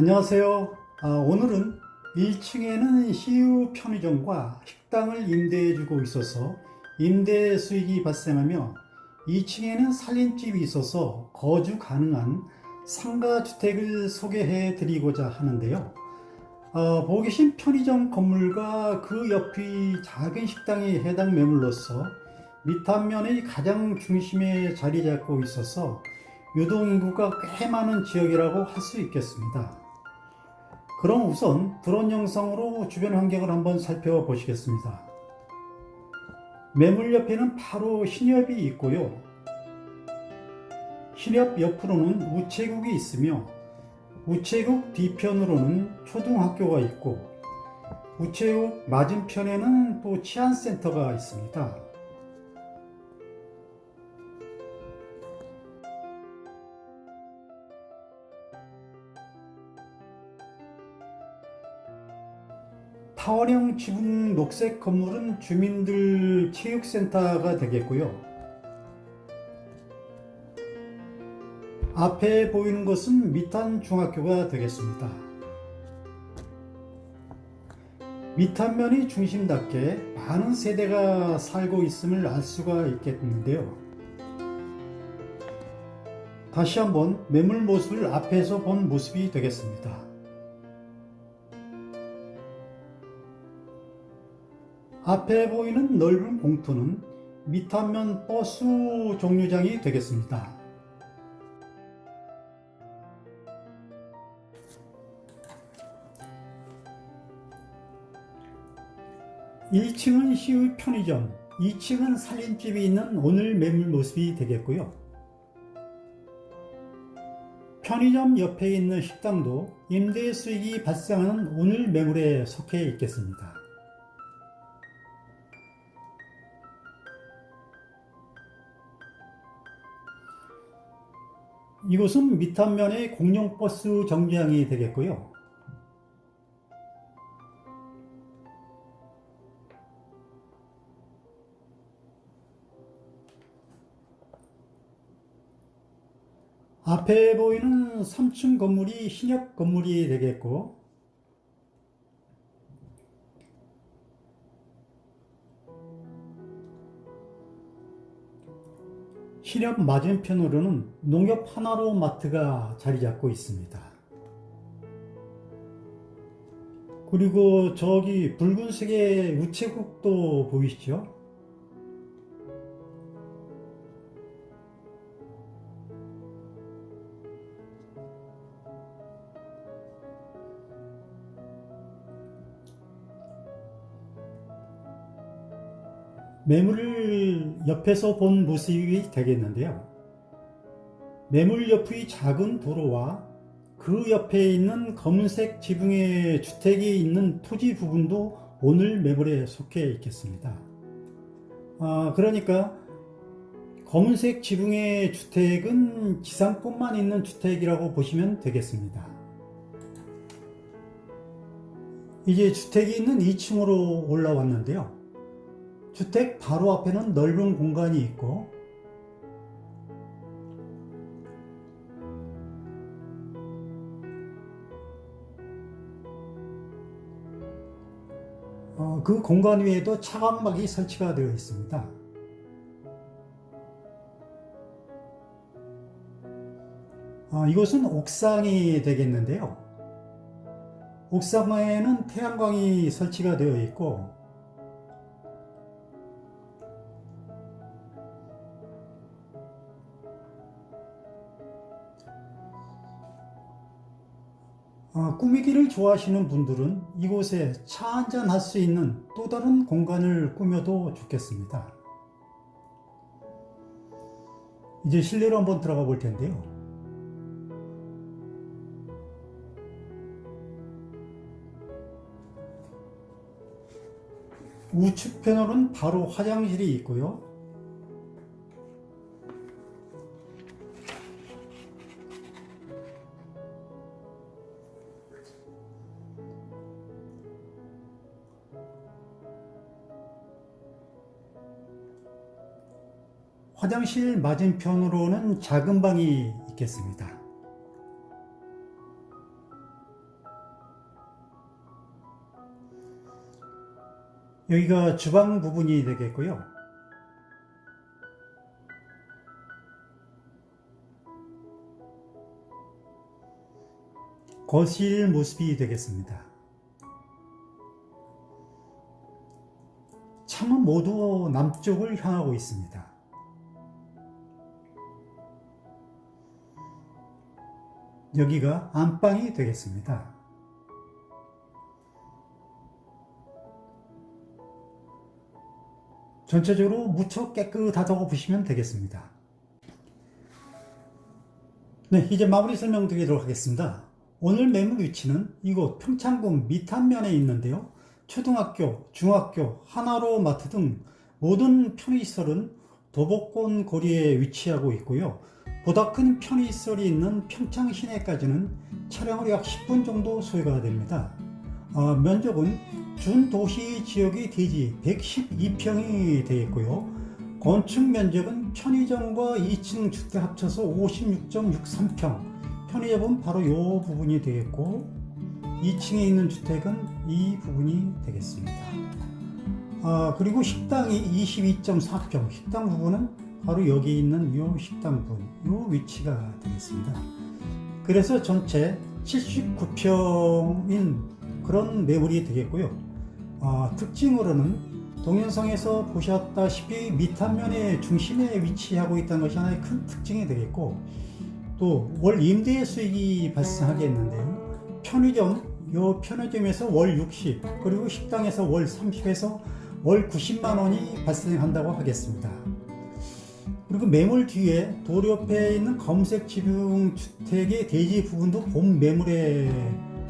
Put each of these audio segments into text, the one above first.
안녕하세요. 아, 오늘은 1층에는 CU 편의점과 식당을 임대해주고 있어서 임대 수익이 발생하며 2층에는 살림집이 있어서 거주 가능한 상가주택을 소개해 드리고자 하는데요. 어, 보고 계신 편의점 건물과 그 옆이 작은 식당이 해당 매물로서 밑단면의 가장 중심에 자리 잡고 있어서 유동인구가 꽤 많은 지역이라고 할 수 있겠습니다. 그럼 우선 드론 영상으로 주변 환경을 한번 살펴보시겠습니다. 매물 옆에는 바로 신협이 있고요. 신협 옆으로는 우체국이 있으며 우체국 뒤편으로는 초등학교가 있고 우체국 맞은편에는 또 치안센터가 있습니다. 타원형 지붕 녹색 건물은 주민들 체육센터가 되겠고요. 앞에 보이는 것은 미탄 중학교가 되겠습니다. 미탄면이 중심답게 많은 세대가 살고 있음을 알 수가 있겠는데요. 다시 한번 매물 모습을 앞에서 본 모습이 되겠습니다. 앞에 보이는 넓은 공터는 미탄면 버스 종류장이 되겠습니다. 1층은 시의 편의점, 2층은 살림집이 있는 오늘 매물 모습이 되겠고요. 편의점 옆에 있는 식당도 임대 수익이 발생하는 오늘 매물에 속해 있겠습니다. 이곳은 밑단면의 공용버스 정류장이 되겠고요. 앞에 보이는 3층 건물이 신협 건물이 되겠고 신협 맞은편으로는 농협 하나로 마트가 자리 잡고 있습니다. 그리고 저기 붉은색의 우체국도 보이시죠? 매물을 옆에서 본 모습이 되겠는데요. 매물 옆의 작은 도로와 그 옆에 있는 검은색 지붕의 주택이 있는 토지 부분도 오늘 매물에 속해 있겠습니다. 아, 그러니까 검은색 지붕의 주택은 지상권만 있는 주택이라고 보시면 되겠습니다. 이제 주택이 있는 2층으로 올라왔는데요. 주택 바로 앞에는 넓은 공간이 있고 어, 그 공간 위에도 차광막이 설치가 되어 있습니다. 어, 이곳은 옥상이 되겠는데요. 옥상에는 태양광이 설치가 되어 있고 어, 꾸미기를 좋아하시는 분들은 이곳에 차 한잔 할 수 있는 또 다른 공간을 꾸며도 좋겠습니다. 이제 실내로 한번 들어가 볼 텐데요. 우측편으로는 바로 화장실이 있고요. 화장실 맞은편으로는 작은 방이 있겠습니다. 여기가 주방 부분이 되겠고요. 거실 모습이 되겠습니다. 창은 모두 남쪽을 향하고 있습니다. 여기가 안방이 되겠습니다. 전체적으로 무척 깨끗하다고 보시면 되겠습니다. 네, 이제 마무리 설명드리도록 하겠습니다. 오늘 매물 위치는 이곳 평창군 미탄면에 있는데요. 초등학교, 중학교, 하나로 마트 등 모든 편의시설은 도보권 거리에 위치하고 있고요. 보다 큰 편의시설이 있는 평창 시내까지는 차량으로 약 10분 정도 소요가 됩니다. 어, 면적은 준도시 지역의 대지 112평이 되겠고요. 건축 면적은 편의점과 2층 주택 합쳐서 56.63평. 편의점은 바로 이 부분이 되겠고 2층에 있는 주택은 이 부분이 되겠습니다. 아, 그리고 식당이 22.4평. 식당 부분은 바로 여기 있는 이 식당 부분, 이 위치가 되겠습니다. 그래서 전체 79평인 그런 매물이 되겠고요. 아, 특징으로는 동영상에서 보셨다시피 밑단면의 중심에 위치하고 있다는 것이 하나의 큰 특징이 되겠고 또 월 임대 수익이 발생하겠는데요. 편의점, 요 편의점에서 월 60, 그리고 식당에서 월 30에서 월 90만 원이 발생한다고 하겠습니다. 그리고 매물 뒤에 도로 옆에 있는 검색 지붕 주택의 대지 부분도 본 매물에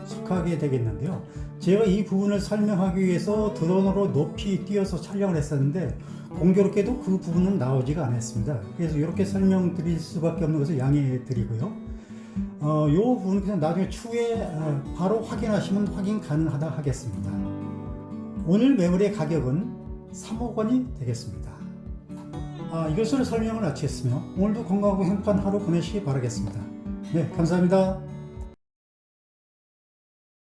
속하게 되겠는데요. 제가 이 부분을 설명하기 위해서 드론으로 높이 띄어서 촬영을 했었는데 공교롭게도 그 부분은 나오지가 않았습니다. 그래서 이렇게 설명드릴 수밖에 없는 것을 양해해 드리고요. 어, 이 부분은 그냥 나중에 추후에 어, 바로 확인하시면 확인 가능하다 하겠습니다. 오늘 매물의 가격은 3억 원이 되겠습니다. 아, 이것으로 설명을 마치겠으며 오늘도 건강하고 행복한 하루 보내시기 바라겠습니다. 네, 감사합니다.